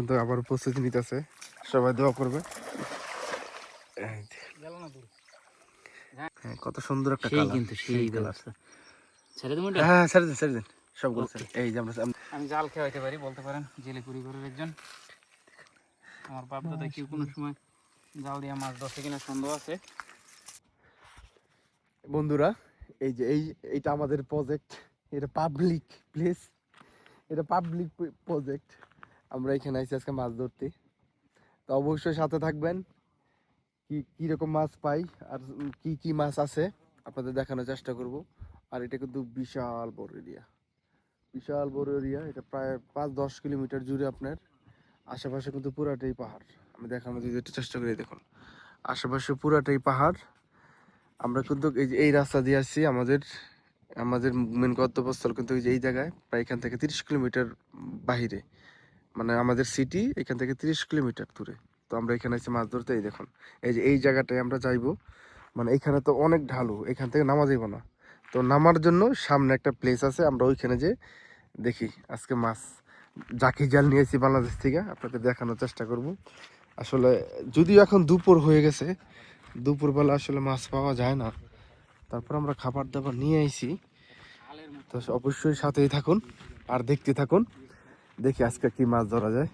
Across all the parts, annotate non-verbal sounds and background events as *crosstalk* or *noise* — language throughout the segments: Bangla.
কিন্তু আবার প্রস্তুতি নিতেছে। সবাই দোয়া করবে। হ্যাঁ, কত সুন্দর একটা কালার কিন্তু সেই কালার ছেড়ে এটা? হ্যাঁ ছেড়ে দিন ছেড়ে দিন। সবগুলো. ছেড়ে এই যে আমরা আমি জাল খেয়ে হইতে পারি বলতে পারেন জেলে পরিবারের একজন। আমার বাপ দাদা কেউ কোনো সময় জাল দিয়ে মাছ ধরছে কিনা সন্দেহ আছে। বন্ধুরা এই যে এই এইটা আমাদের প্রজেক্ট এটা পাবলিক প্লেস এটা পাবলিক প্রজেক্ট আমরা এখানে আইসি আজকে মাছ ধরতে। তো অবশ্যই সাথে থাকবেন। কি কীরকম মাছ পাই আর কি কি মাছ আছে, আপনাদের দেখানোর চেষ্টা করব। আর এটা কিন্তু বিশাল বড় এরিয়া। বিশাল বড় এরিয়া, এটা প্রায় পাঁচ দশ কিলোমিটার জুড়ে আপনার। আশেপাশে কিন্তু পুরাটাই পাহাড়। আমি দেখানোর যদি একটু চেষ্টা করি দেখুন। আশেপাশে পুরাটাই পাহাড়। আমরা কিন্তু এই যে, এই রাস্তা দিয়ে আসছি আমাদের আমাদের মেন গন্তব্যস্থল কিন্তু এই জায়গায়, প্রায় এখান থেকে তিরিশ কিলোমিটার বাহিরে। মানে আমাদের সিটি এখান থেকে তিরিশ কিলোমিটার দূরে। তো আমরা এখানে এসে মাছ ধরতে এই দেখুন, এই যে এই জায়গাটায় আমরা যাইবো মানে এখানে তো অনেক ঢালু, এখান থেকে নামা যাইব না। তো নামার জন্য সামনে একটা প্লেস আছে, আমরা ওইখানে যে দেখি, আজকে মাছ জাকি জাল নিয়েছি বাংলাদেশ থেকে, আপনাদের দেখানোর চেষ্টা করব। আসলে যদিও এখন দুপুর হয়ে গেছে, দুপুরবেলা আসলে মাছ পাওয়া যায় না। তারপর আমরা খাবার দাবার নিয়ে আইছি। তো অবশ্যই সাথেই থাকুন আর দেখতে থাকুন। দেখি আজকে কি মাছ ধরা যায়।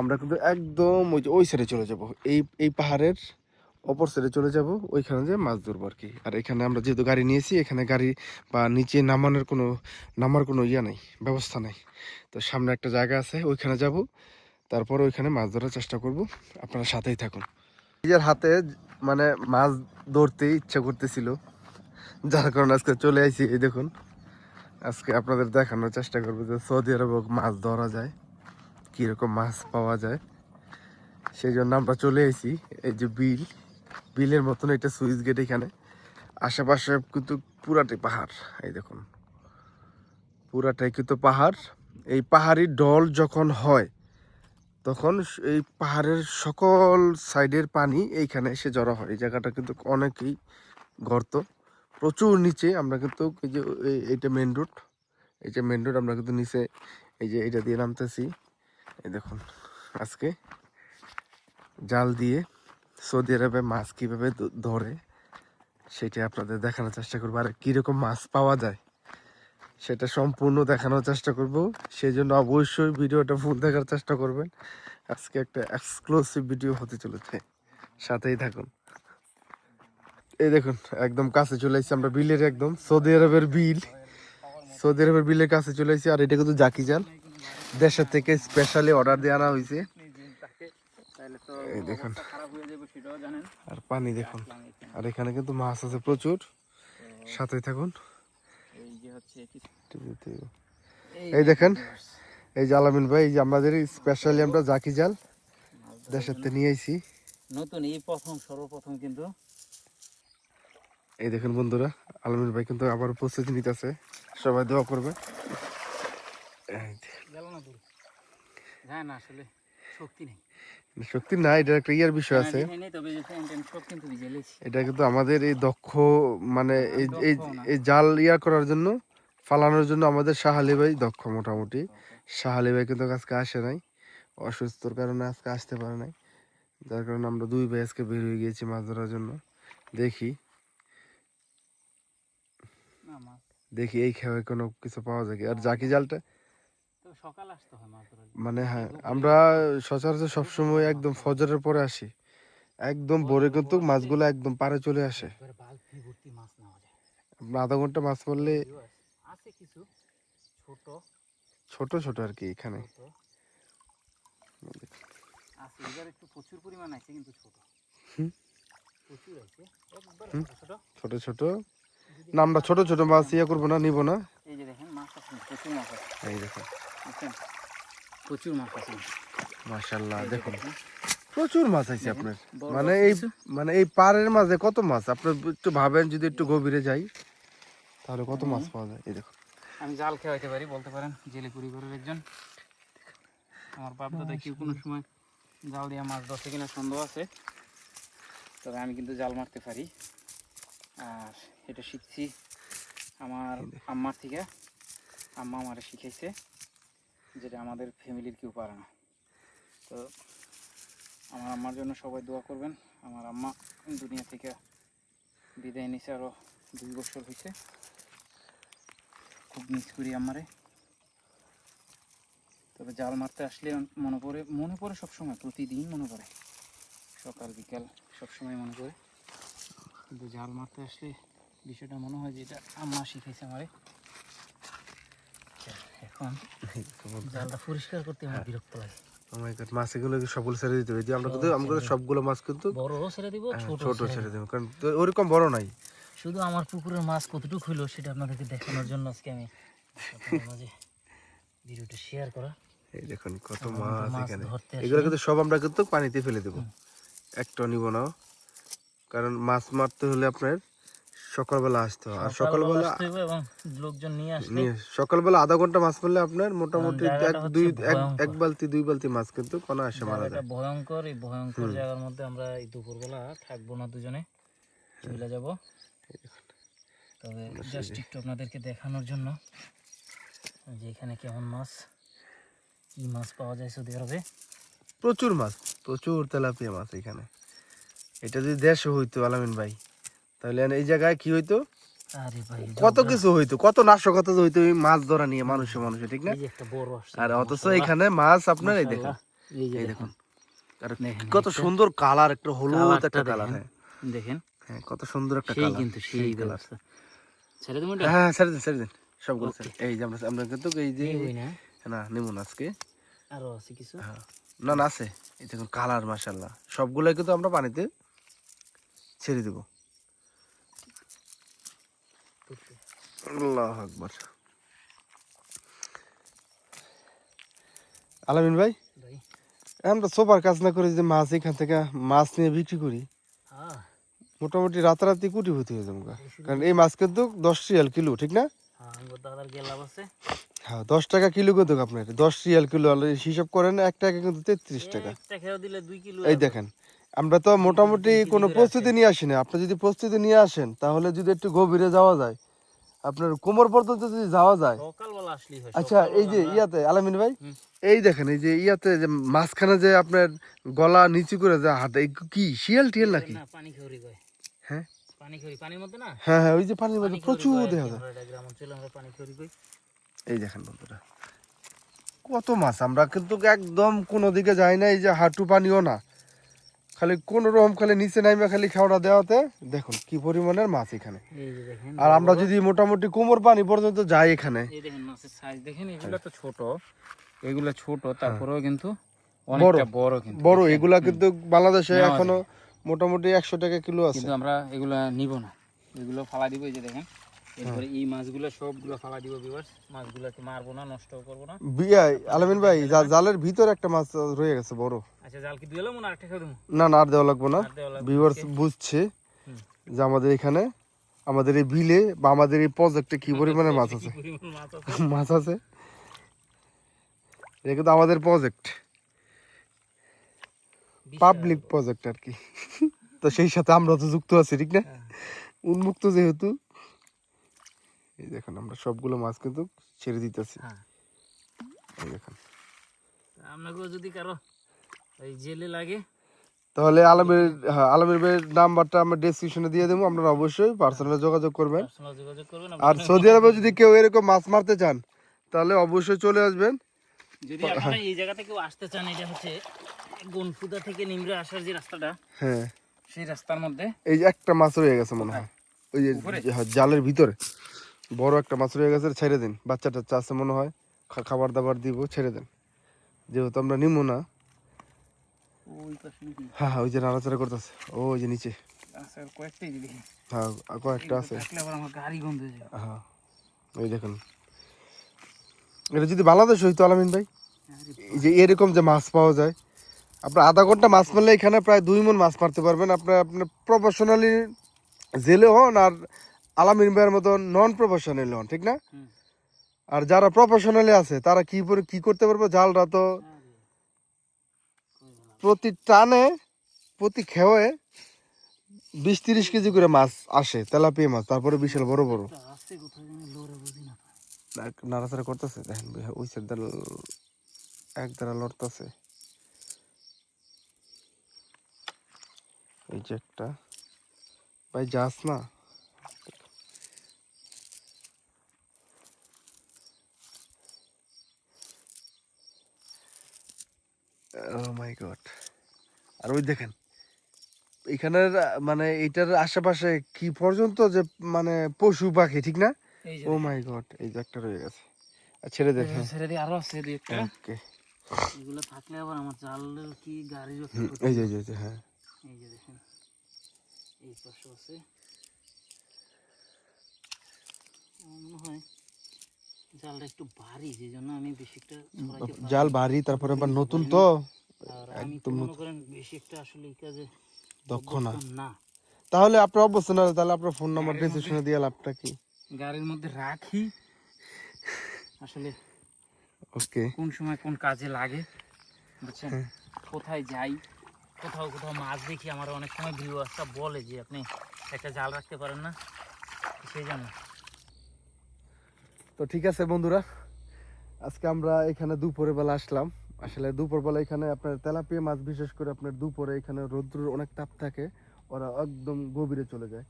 আমরা কিন্তু একদম ওই যে, ওই সাইডে চলে যাব। এই এই পাহাড়ের অপর সাইডে চলে যাব, ওইখানে যে মাছ ধরবো আর কি। আর এখানে আমরা যেহেতু গাড়ি নিয়েছি, এখানে গাড়ি বা নিচে নামানোর কোনো, নামার কোনো ইয়া নেই, ব্যবস্থা নেই। তো সামনে একটা জায়গা আছে, ওইখানে যাব। তারপর ওইখানে মাছ ধরার চেষ্টা করব। আপনারা সাথেই থাকুন। নিজের হাতে মানে মাছ ধরতে ইচ্ছা করতেছিল, যার কারণে আজকে চলে আইছি, এই দেখুন। আজকে আপনাদের দেখানোর চেষ্টা করব যে সৌদি আরবে মাছ ধরা যায়, কীরকম মাছ পাওয়া যায়। সেই জন্য আমরা চলে এসেছি, এই যে বিল। বিলের মতন এটা সুইচ গেট এখানে। আশেপাশে কিন্তু পুরাটাই পাহাড়, এই দেখুন। পুরাটাই কিন্তু পাহাড়। এই পাহাড়ি ডল যখন হয়, তখন এই পাহাড়ের সকল সাইডের পানি এইখানে এসে জড়ো হয়। এই জায়গাটা কিন্তু অনেকই গর্ত প্রচুর নিচে আমরা কিন্তু এই যে এই- এইটা মেন রোড এই যে মেন রোড আমরা কিন্তু নিচে এই যে এটা দিয়ে নামতেছি। এই দেখুন, আজকে জাল দিয়ে সৌদি আরবে মাছ কীভাবে ধরে সেটা আপনাদের দেখানোর চেষ্টা করব। আর কীরকম মাছ পাওয়া যায় সেটা সম্পূর্ণ দেখানোর চেষ্টা করব। সেই জন্য অবশ্যই ভিডিওটা ফুল দেখার চেষ্টা করবেন। আজকে একটা এক্সক্লুসিভ ভিডিও হতে চলেছে। সাথেই থাকুন। এই দেখুন, একদম কাছে চলে এসেছি আমরা বিলের একদম, সৌদি আরবের বিল সৌদি আরবের বিলের কাছে চলে এসেছি, আর এটা কিন্তু জাকি জাল দেশের থেকে স্পেশালি অর্ডার দিয়ে আনা হয়েছে দেখুন। আর পানি দেখুন। আর এখানে কিন্তু মাছ আছে প্রচুর সাথেই থাকুন এই দেখেন, এই যে আলামিন ভাই, এই যে আমাদের স্পেশালি আমরা জাকি জাল দেশের নিয়ে আইছি নতুন, এই প্রথম, সর্বপ্রথম কিন্তু এই দেখুন বন্ধুরা আলমিন ভাই কিন্তু আবার প্রস্তুতি নিতেছে। সবাই দোয়া করবে। শক্তি না এটা একটা ইয়ার বিষয় আছে। হ্যাঁ, লেছি এটা কিন্তু আমাদের এই দক্ষ মানে এই জাল ইয়া করার জন্য ফালানোর জন্য আমাদের শাহালি ভাই দক্ষ মোটামুটি। শাহালি ভাই কিন্তু আজকে আসে নাই। অসুস্থর কারণে আজকে আসতে পারে নাই। যার কারণে আমরা দুই ভাই আজকে বের হয়ে গিয়েছি মাছ ধরার জন্য। দেখি না মাছ দেখি এই খেয়ে কোনো কিছু পাওয়া যায় কি। আর জাকি জালটা। মানে হ্যাঁ আমরা সচরাচর সবসময় একদম ফজরের পরে আসি। একদম ভোরে কিন্তু মাছগুলো একদম পারে চলে আসে। আধা ঘণ্টা মাছ কিছু ছোট। ছোট আর কি এখানে। ছোট ছোট। না আমরা ছোট ছোট মাছ ইয়ে করব না নিব না। এই যে দেখেন মাছ আছে প্রচুর মাছ আছে। এই দেখুন। প্রচুর মাছ আছে। মাশাল্লাহ দেখুন। প্রচুর মাছ আছে আপনার। মানে এই মানে এই পাড়ের মাঝে কত মাছ? আপনার একটু ভাবেন যদি একটু গভীরে যাই তাহলে কত মাছ পাওয়া যায়? এই দেখুন। আমি জাল খেয়ে পারি বলতে পারেন জেলে পরিবারের একজন। আমার বাপ দাদা কেউ কোনো সময় জাল দিয়ে মাছ ধরছে কিনা সন্দেহ আছে। তবে আমি কিন্তু জাল মারতে পারি। আর এটা শিখছি আমার আম্মার থেকে। আম্মা আমারে শিখেছে যেটা আমাদের ফ্যামিলির কেউ পারে না। তো আমার আম্মার জন্য সবাই দোয়া করবেন। আমার আম্মা দুনিয়া থেকে বিদায় নিছে আরও দুই বছর হয়েছে খুব মিস করি আমারে তবে জাল মারতে আসলে মনে পড়ে মনে পড়ে সবসময় প্রতিদিন মনে পড়ে। সকাল বিকাল সবসময় মনে পড়ে। কিন্তু জাল মারতে আসলে বিষয়টা মনে হয় যে এটা আম্মা শিখাইছে আমারে। এখন জালটা পরিষ্কার করতে আমার বিরক্ত লাগে। Oh my God, মাছ এগুলো সবগুলো ছেড়ে দিতে হবে। আমরা কিন্তু আমরা সবগুলো মাছ কিন্তু বড়ও ছেড়ে দিব হ্যাঁ, ছোট ছোট ছেড়ে দেবো। কারণ ওরকম বড় নাই। শুধু আমার পুকুরের মাছ কতটুকু হইল সেটা আপনাদেরকে দেখানোর জন্য আজকে আমি মাঝে ভিডিওটা শেয়ার করা। এই দেখুন কত মাছ মাছ এখানে। এগুলো কিন্তু সব আমরা কিন্তু পানিতে ফেলে দেবো। একটা নিব না। কারণ মাছ মারতে হলে আপনার সকালবেলা আসতে হয়। আর সকালবেলা এবং লোকজন নিয়ে নিয়ে সকালবেলা আধা ঘণ্টা মাছ মারলে আপনার মোটামুটি এক দুই এক বালতি দুই বালতি মাছ কিন্তু কোনো আসে মারা যায়। ভয়ঙ্কর এই ভয়ঙ্কর জায়গার মধ্যে আমরা এই দুপুরবেলা থাকব না দুজনে। চলে যাব। তবে জাস্ট একটু আপনাদেরকে দেখানোর জন্য যে এখানে কেমন মাছ কি মাছ পাওয়া যায় সৌদি আরবে। প্রচুর মাছ প্রচুর তেলাপিয়া মাছ এখানে। এটা যদি দেশে হইতো আলামিন ভাই তাহলে এই জায়গায় কি হইতো? কত কিছু হইতো কত নাশকতা হইতো মাছ ধরা নিয়ে মানুষে মানুষে ঠিক না? আর অথচ এখানে মাছ আপনার এই দেখেন এই দেখুন। কত সুন্দর কালার একটা হলুদ একটা কালার দেখেন। হ্যাঁ। দেখেন। হ্যাঁ কত সুন্দর একটা কালার কিন্তু সেই কালার। ছেড়ে এটা? হ্যাঁ ছেড়ে দিন ছেড়ে দিন সবগুলো এই যে আমরা আমরা কিন্তু এই যে না? নেমুন আজকে। আরও আছে কিছু? হ্যাঁ। না না আছে। এই দেখুন কালার মাশাল্লাহ সবগুলাই কিন্তু আমরা পানিতে ছেড়ে দেবো। আল্লাহ আকবার। আলামিন ভাই আমরা সোপার কাজ না করে যে মাছ এখান থেকে মাছ নিয়ে বিক্রি করি হ্যাঁ। মোটামুটি রাতারাতি কোটিপতি হয়ে যাব কারণ এই মাছ কিন্তু দশ রিয়াল কিলো ঠিক না? হ্যাঁ হ্যাঁ দশ টাকা কিলো কত আপনার? দশ রিয়াল কিলো হিসাব করেন এক টাকা কিন্তু তেত্রিশ টাকা। এই দেখেন আমরা তো মোটামুটি কোনো প্রস্তুতি নিয়ে আসি না আপনি যদি প্রস্তুতি নিয়ে আসেন তাহলে যদি একটু গভীরে যাওয়া যায় আপনার কোমর পর্যন্ত যদি যাওয়া যায় আচ্ছা এই যে ইয়াতে আলামিন ভাই এই দেখেন এই যে ইয়াতে যে মাঝখানে যে আপনার গলা নিচু করে যে হাতে কি শিয়াল টিয়াল নাকি? হ্যাঁ? হ্যাঁ হ্যাঁ ওই যে পানির মধ্যে প্রচুর দেখা যায়। এই দেখেন বন্ধুরা কত মাছ আমরা কিন্তু একদম কোনো দিকে যাই না এই যে হাঁটু পানিও না। খালি কোন রকম খালি নিচে নাইমে খালি খাওয়া দেওয়াতে দেখুন কি পরিমাণের মাছ এখানে। আর আমরা যদি মোটামুটি কোমর পানি পর্যন্ত যাই এখানে। দেখেন হ্যাঁ। এগুলো তো ছোট এগুলো ছোট তারপরেও কিন্তু বড়। কিন্তু। বড় এগুলা কিন্তু বাংলাদেশে এখনও মোটামুটি একশো টাকা কিলো আছে। কিন্তু আমরা এগুলা নিব না। এগুলো ফালা দিব এই যে দেখেন। হ্যাঁ। এরপরে এই মাছগুলো সবগুলো ফালা দিব বিভার্স মাছগুলোকে মারবো না নষ্টও করব না। বিয়াই আলামিন ভাই জালের ভিতর একটা মাছ রয়ে গেছে বড়। আচ্ছা জাল কি দিলাম না আরেকটা খেয়ে দেবো? না না আর দেওয়া লাগবে না। আর দেওয়া লাগবে ভিউয়ার্স বুঝছে যে আমাদের এখানে আমাদের এই বিলে বা আমাদের এই প্রজেক্টে কি পরিমাণে *laughs* মাছ আছে। মাছ আছে? এটা কিন্তু আমাদের প্রজেক্ট পাবলিক প্রজেক্ট আর কি। *laughs* তো সেই সাথে আমরা তো যুক্ত আছি ঠিক না? হ্যাঁ। উন্মুক্ত যেহেতু এই দেখুন আমরা সবগুলো মাছ কিন্তু ছেড়ে দিতেছি। হ্যাঁ। এই দেখুন। আপনাকেও যদি কারও এই জেলে লাগে তাহলে আলমের হ্যাঁ আলমের ভাইয়ের নাম্বারটা আমরা ডেসক্রিপশনে দিয়ে দেবো আপনারা অবশ্যই পার্সোনালে যোগাযোগ করবেন। আর সৌদি আরবে যদি কেউ এরকম মাছ মারতে চান তাহলে অবশ্যই চলে আসবেন। যদি আপনারা এই জায়গাতে কেউ আসতে চান এটা হচ্ছে গনফুদা থেকে নিমরে আসার যে রাস্তাটা হ্যাঁ। সেই রাস্তার মধ্যে এই যে একটা মাছ রয়ে গেছে মনে হয়। ওই যে জালের ভিতরে। বড় একটা মাছ রয়ে গেছে ছেড়ে দিন। বাচ্চা টাচ্চা আছে মনে হয় খাবার দাবার দিব ছেড়ে দেন। যেহেতু আমরা নিমো না। হ্যাঁ হ্যাঁ ওই যে নাড়াচাড়া করতেছে। ও ওই যে নিচে। দেখি হ্যাঁ কয়েকটা আছে। হয়ে ওই দেখুন। এটা যদি বাংলাদেশ হইতো আলামিন ভাই যে এরকম যে মাছ পাওয়া যায় আপনার আধা ঘণ্টা মাছ মারলে এখানে প্রায় দুই মন মাছ মারতে পারবেন। আপনার আপনার প্রফেশনালি জেলে হন আর আলামিন ভাইয়ের মতো নন প্রফেশনাল হন, ঠিক না? আর যারা প্রফেশনালি আছে, তারা কি কি করতে পারবে? জালটা তো প্রতি টানে, প্রতি খেয়ে বিশ তিরিশ কেজি করে মাছ আসে, তেলাপিয়া মাছ, তারপরে বিশাল বড় বড়। নাড়াচাড়া করতেছে, দেখেন ওই সাইড এক দ্বারা লড়তেছে। এই যে একটা, ভাই, যাস না। মাই গড আর ওই দেখেন এখানের মানে এটার আশেপাশে কি পর্যন্ত যে মানে পশু পাখি ঠিক না? ও মাই গড এই যে একটা রয়ে গেছে। ছেড়ে দেখেন, ছেড়ে দিয়ে আরও আছে দুই একটা। ওকে এগুলো থাকলে আবার আমার জাল কি গাড়ি এই যে এই যে, হ্যাঁ। এই যে দেখেন এই পাশে আছে। মনে হয় জালটা একটু ভারী যে জন্য আমি বেশি একটা জাল। ভারী তারপরে আবার নতুন তো। একদম করেন বেশি একটা আসলে এই কাজে দক্ষ না। না? তাহলে আপনার অবস্থা না তাহলে আপনার ফোন নাম্বার ডিসক্রিপশনে দিয়ে লাভটা কি? গাড়ির মধ্যে রাখি। আসলে ওকে। কোন সময় কোন কাজে লাগে বুঝছেন? হ্যাঁ। কোথায় যাই কোথাও কোথাও মাছ দেখি আমার অনেক সময় ভিউয়ার্সরা বলে যে আপনি একটা জাল রাখতে পারেন না? সেই জন্য তো ঠিক আছে বন্ধুরা আজকে আমরা এখানে দুপুরে বেলা আসলাম। আসলে দুপুর বেলা এখানে আপনার তেলাপিয়া মাছ, বিশেষ করে আপনার দুপুরে এখানে রৌদ্রের অনেক তাপ থাকে, ওরা একদম গভীরে চলে যায়।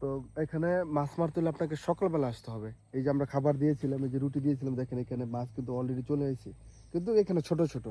তো এখানে মাছ মারতে হলে আপনাকে সকালবেলা আসতে হবে। এই যে আমরা খাবার দিয়েছিলাম, এই যে রুটি দিয়েছিলাম, দেখেন এখানে মাছ কিন্তু অলরেডি চলে এসেছে। কিন্তু এখানে ছোট ছোট।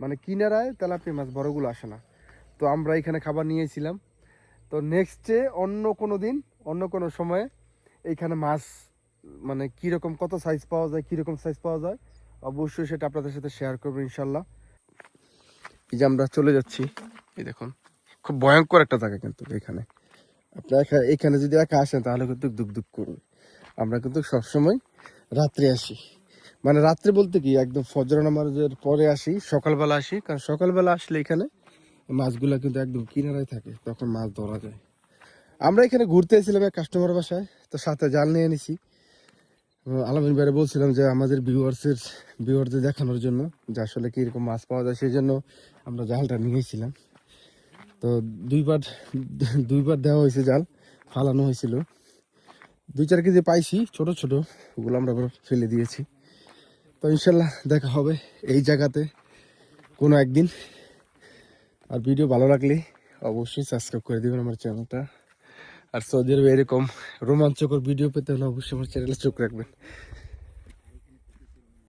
মানে কিনারায় তেলাপিয়া মাছ বড়গুলো আসে না। তো আমরা এখানে খাবার নিয়েছিলাম। তো নেক্সটে অন্য কোনো দিন, অন্য কোনো সময়ে এইখানে মাছ মানে কীরকম, কত সাইজ পাওয়া যায়, কীরকম সাইজ পাওয়া যায় অবশ্যই সেটা আপনাদের সাথে শেয়ার করব ইনশাল্লাহ। এই যে আমরা চলে যাচ্ছি, এই দেখুন, খুব ভয়ঙ্কর একটা জায়গা কিন্তু এখানে। আপনার এখানে যদি একা আসেন তাহলে কিন্তু দুক দুক করবে আমরা কিন্তু সবসময় রাত্রে আসি। মানে রাত্রে বলতে কি, একদম ফজর নামাজের পরে আসি, সকালবেলা আসি, কারণ সকালবেলা আসলে এখানে মাছগুলা কিন্তু একদম কিনারায় থাকে, তখন মাছ ধরা যায়। আমরা এখানে ঘুরতে এসেছিলাম এক কাস্টমার বাসায়, তো সাথে জাল নিয়ে নিছি আলামিন বাইরে বলছিলাম যে আমাদের ভিউয়ার্সের ভিউয়ারদের দেখানোর জন্য যে আসলে কীরকম মাছ পাওয়া যায়, সেই জন্য আমরা জালটা নিয়েছিলাম। তো দুইবার দুইবার দেওয়া হয়েছে জাল, ফালানো হয়েছিল। দুই চার কেজি পাইছি, ছোট ছোট, ওগুলো আমরা ফেলে দিয়েছি। তো ইনশাল্লাহ দেখা হবে এই জায়গাতে কোনো একদিন। আর ভিডিও ভালো লাগলে অবশ্যই সাবস্ক্রাইব করে দেবেন আমার চ্যানেলটা। আর সৌদি আরবে এরকম রোমাঞ্চকর ভিডিও পেতে হলে অবশ্যই আমার চ্যানেলে চোখ রাখবেন।